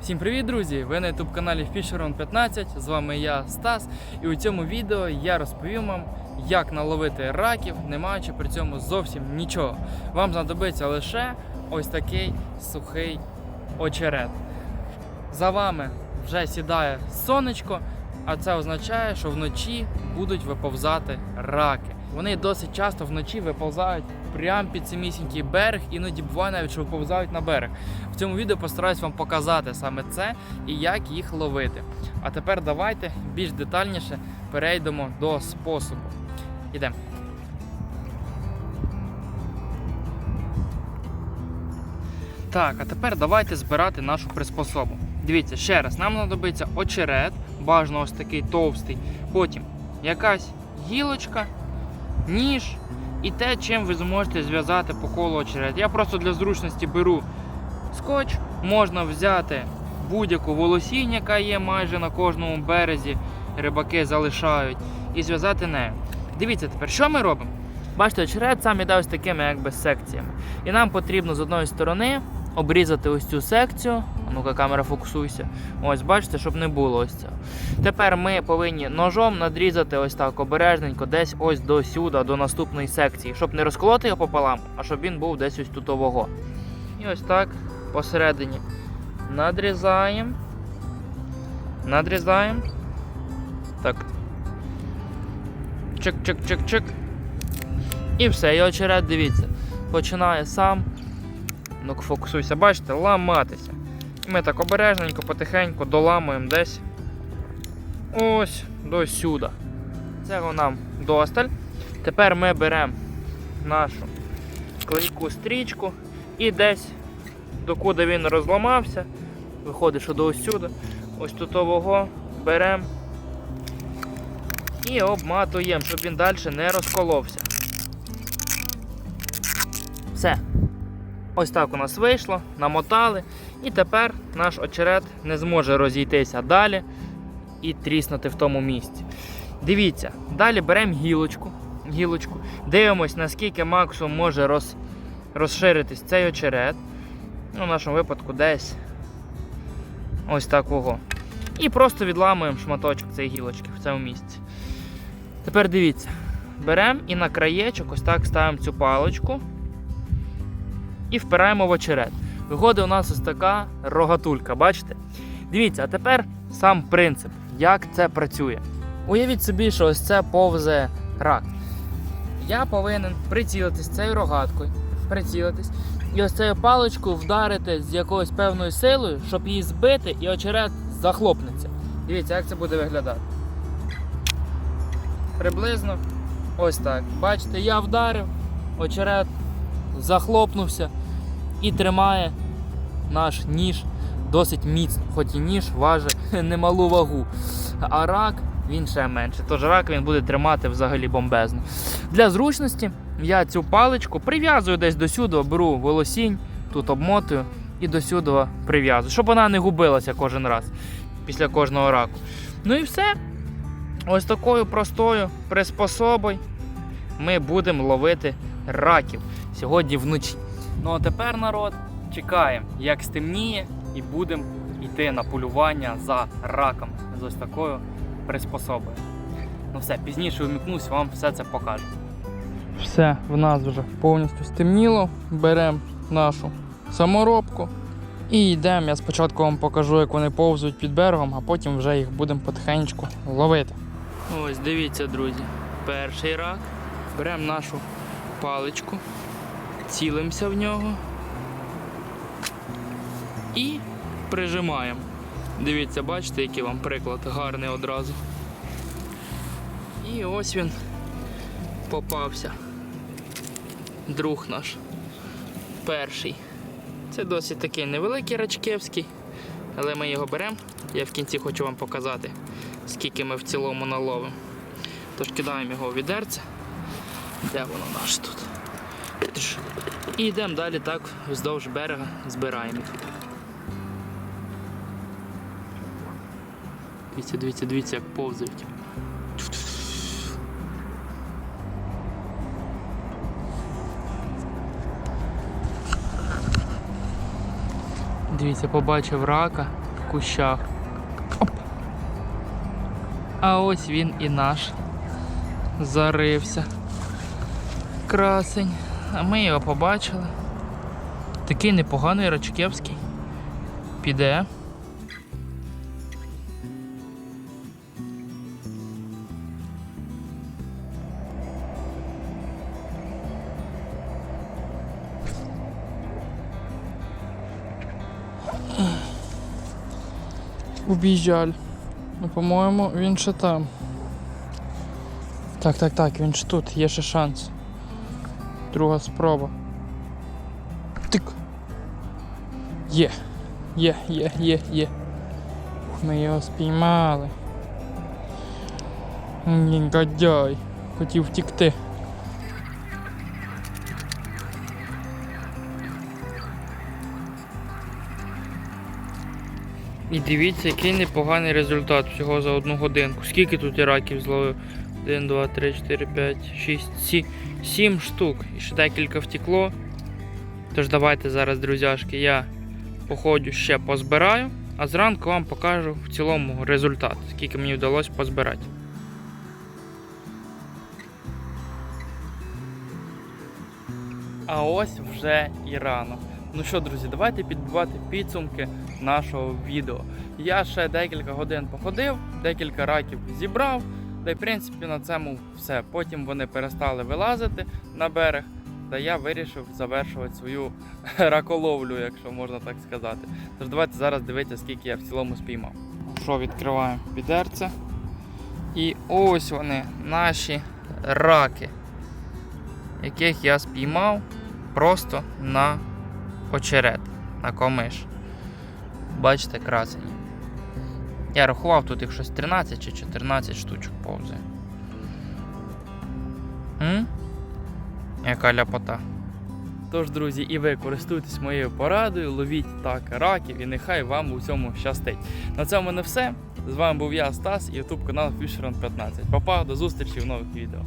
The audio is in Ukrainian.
Всім привіт, друзі! Ви на youtube каналі Fisheron 15. З вами я, Стас. І у цьому відео я розповім вам, як наловити раків, не маючи при цьому зовсім нічого. Вам знадобиться лише ось такий сухий очерет. За вами вже сідає сонечко, а це означає, що вночі будуть виповзати раки. Вони досить часто вночі виповзають прямо під самісінький берег, іноді буває навіть, що виповзають на берег. В цьому відео постараюсь вам показати саме це і як їх ловити. А тепер давайте більш детальніше перейдемо до способу. Ідемо. Так, а тепер давайте збирати нашу приспособу. Дивіться, ще раз, нам знадобиться очерет, бажано ось такий товстий. Потім якась гілочка, ніж і те, чим ви зможете зв'язати по колу очерет. Я просто для зручності беру скотч, можна взяти будь-яку волосінь, яка є майже на кожному березі, рибаки залишають, і зв'язати нею. Дивіться тепер, що ми робимо? Бачите, очерет сам іде ось такими якби секціями. І нам потрібно з одної сторони обрізати ось цю секцію. Ну-ка, камера фокусуйся. Ось, бачите, щоб не було ось цього. Тепер ми повинні ножом надрізати ось так обережненько, десь ось до сюди, до наступної секції, щоб не розколоти його пополам, а щоб він був десь ось тут ового. І ось так посередині надрізаємо. Надрізаємо. Так. Чик-чик-чик-чик. І все, і очерет, дивіться, починає сам. Ну, фокусуйся, бачите, ламатися. Ми так обережненько, потихеньку доламуємо десь ось до сюди. Цього нам досталь. Тепер ми беремо нашу клейку стрічку і десь, докуди він розламався, виходить, що до ось сюди, ось тут ового беремо і обматуємо, щоб він далі не розколовся. Все. Ось так у нас вийшло, намотали, і тепер наш очерет не зможе розійтися далі і тріснути в тому місці. Дивіться, далі беремо гілочку, гілочку, дивимось, наскільки максимум може роз, розширитись цей очерет. Ну, в нашому випадку десь ось такого. І просто відламуємо шматочок цієї гілочки в цьому місці. Тепер дивіться, беремо і на краєчок ось так ставимо цю паличку і впираємо в очерет. Виходить у нас ось така рогатулька, бачите? Дивіться, а тепер сам принцип, як це працює. Уявіть собі, що ось це повзе рак. Я повинен прицілитись цією рогаткою, прицілитись, і ось цією паличкою вдарити з якоюсь певною силою, щоб її збити, і очерет захлопнеться. Дивіться, як це буде виглядати. Приблизно ось так. Бачите, я вдарив, очерет захлопнувся і тримає наш ніж досить міцно, хоч і ніж важить немалу вагу. А рак він ще менше. Тож рак він буде тримати взагалі бомбезно. Для зручності я цю паличку прив'язую десь до сюди, беру волосінь, тут обмотую і до сюди прив'язую, щоб вона не губилася кожен раз після кожного раку. Ну і все. Ось такою простою приспособою ми будемо ловити раків сьогодні вночі. Ну а тепер, народ, чекаємо, як стемніє, і будемо йти на полювання за раком з ось такою приспособою. Ну все, пізніше вмікнусь, вам все це покажу. Все, в нас вже повністю стемніло. Беремо нашу саморобку і йдемо. Я спочатку вам покажу, як вони повзуть під берегом, а потім вже їх будемо потихеньку ловити. Ось дивіться, друзі. Перший рак. Беремо нашу паличку, цілимося в нього і прижимаємо. Дивіться, бачите, який вам приклад гарний одразу. І ось він попався. Друг наш. Перший. Це досить такий невеликий рачкевський, але ми його беремо. Я в кінці хочу вам показати, скільки ми в цілому наловимо. Тож кидаємо його у відерце. Де воно наше тут? І йдемо далі так вздовж берега збираємо. їх. Дивіться, дивіться, дивіться, як повзають. Дивіться, побачив рака в кущах. Оп! А ось він і наш зарився. Красень. А ми його побачили. Такий непоганий рачкевський. Піде. Убіжаль. Ну, по-моєму, він ще там. Так, так, так, він ж тут, є ще шанс. Друга спроба. Тик. Є. Є, є, є, є. Ми його спіймали. Негодяй. Хотів втікти. І дивіться, який непоганий результат всього за одну годинку. Скільки тут я раків зловив? 1, 2, 3, 4, 5, 6, 7, 7 штук. І ще декілька втекло. Тож давайте зараз, друзяшки, я походю ще позбираю, а зранку вам покажу в цілому результат, скільки мені вдалося позбирати. А ось вже і рано. Ну що, друзі, давайте підбивати підсумки нашого відео. Я ще декілька годин походив, декілька раків зібрав, та й в принципі на цьому все. Потім вони перестали вилазити на берег, та я вирішив завершувати свою раколовлю, якщо можна так сказати. Тож давайте зараз дивитися, скільки я в цілому спіймав. Що відкриваємо підерце. І ось вони, наші раки, яких я спіймав просто на очерет, на комиш. Бачите, красені. Я рахував, тут їх щось 13 чи 14 штучок повзає. М? Яка ляпота. Тож, друзі, і ви користуйтесь моєю порадою, ловіть так раків і нехай вам у цьому щастить. На цьому не все. З вами був я, Стас, і ютуб канал Fisheron 15. Папа, до зустрічі в нових відео.